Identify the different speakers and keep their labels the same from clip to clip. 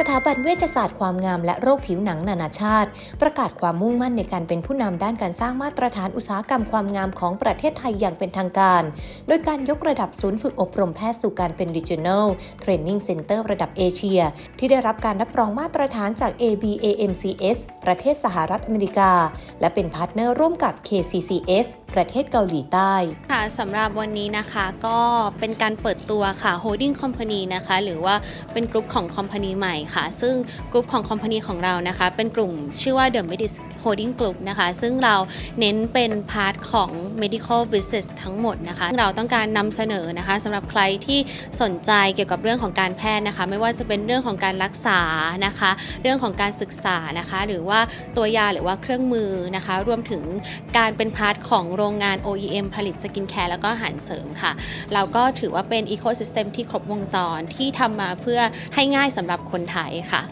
Speaker 1: สถาบันเวชศาสตร์ความงามและโรคผิวหนังนานาชาติ ประกาศความมุ่งมั่นในการเป็นผู้นำด้านการสร้างมาตรฐานอุตสาหกรรมความงามของประเทศไทยอย่างเป็นทางการ โดยการยกระดับศูนย์ฝึกอบรมแพทย์สู่การเป็น Regional Training Center ระดับเอเชีย ที่ได้รับการรับรองมาตรฐานจาก ABAMCS ประเทศสหรัฐอเมริกา และเป็นพาร์ทเนอร์ร่วมกับ KCCS ประเทศเกาหลีใต้
Speaker 2: ค่ะสำหรับวันนี้นะคะก็เป็นการเปิดตัวค่ะ holding company นะคะ หรือว่าเป็นกลุ่มของ company ใหม่ค่ะ ซึ่งกลุ่มของ company ของเรานะคะ เป็นกลุ่มชื่อว่า The Medis Holding Group นะคะ ซึ่งเราเน้นเป็นพาร์ทของ medical business ทั้งหมดนะคะ เราต้องการนำเสนอนะคะสำหรับใครที่สนใจเกี่ยวกับเรื่องของการแพทย์นะคะ ไม่ว่าจะเป็นเรื่องของการรักษานะคะ เรื่องของการศึกษานะคะ หรือว่าตัวยาหรือว่าเครื่องมือนะคะ รวมถึงการเป็นพาร์ทของโรงงาน OEM ผลิตสกินแคร์แล้วก็อาหารเสริมค่ะ เราก็ถือว่าเป็นอีโคซิสเต็มที่ครบวงจรที่ทำมาเพื่อให้ง่ายสำหรับคนไทยค่ะ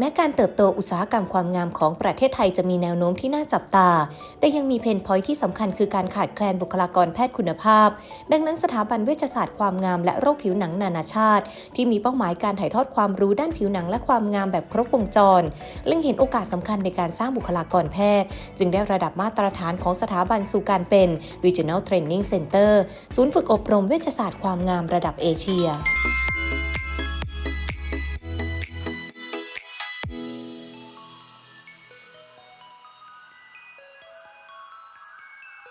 Speaker 1: แม้การเติบโตอุตสาหกรรมความงามของประเทศไทยจะมีแนวโน้มที่น่าจับตา แต่ยังมีเพนพอยที่สำคัญคือการขาดแคลนบุคลากรแพทย์คุณภาพ ดังนั้นสถาบันเวชศาสตร์ความงามและโรคผิวหนังนานาชาติ ที่มีเป้าหมายการถ่ายทอดความรู้ด้านผิวหนังและความงามแบบครบวงจรเล็งเห็นโอกาสสำคัญในการสร้างบุคลากรแพทย์ จึงได้ระดับมาตรฐานของสถาบันสู่การเป็น Regional Training Center ศูนย์ฝึกอบรมเวชศาสตร์ความงามระดับเอเชีย